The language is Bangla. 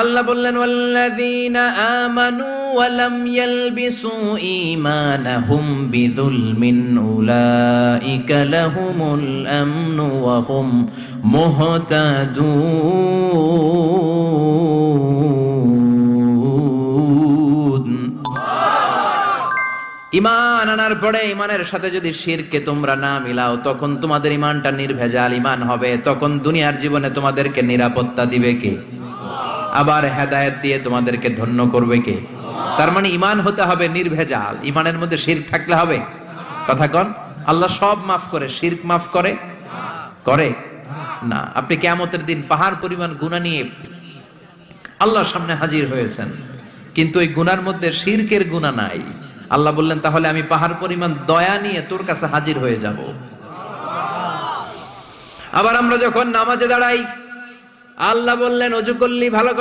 আল্লাহ বললেন, ওয়াল্লাযীনা আমানু ওয়া লাম ইয়ালবিসু ঈমানাহুম বিযুলমিন উলাইকা লাহুমুল আমনু ওয়া হুম মুহতাদুন। ইমান আনার পরে ইমানের সাথে যদি শিরকে তোমরা না মিলাও, তখন তোমাদের ইমানটা নির্ভেজাল ইমান হবে, তখন দুনিয়ার জীবনে তোমাদেরকে নিরাপত্তা দিবে কে? আবার হেদায়েত দিয়ে তোমাদেরকে ধন্য করবে কে? তার মানে ইমান হতে হবে নির্ভেজাল। ইমানের মধ্যে শিরক থাকলে হবে। কথা কন, আল্লাহ সব মাফ করে। শিরক মাফ করে? করে? না। আপনি কেমতের দিন পাহাড় পরিমাণ গুণা নিয়ে আল্লাহর সামনে হাজির হয়েছেন। কিন্তু ওই গুনার মধ্যে শিরকের গুণা নাই। আল্লাহ বললেন, তাহলে আমি পাহাড় পরিমাণ দয়া নিয়ে তোর কাছে হাজির হয়ে যাব। আবার আমরা যখন নামাজে দাঁড়াই আল্লাহ বললেন অজু করলি ভালো কথা।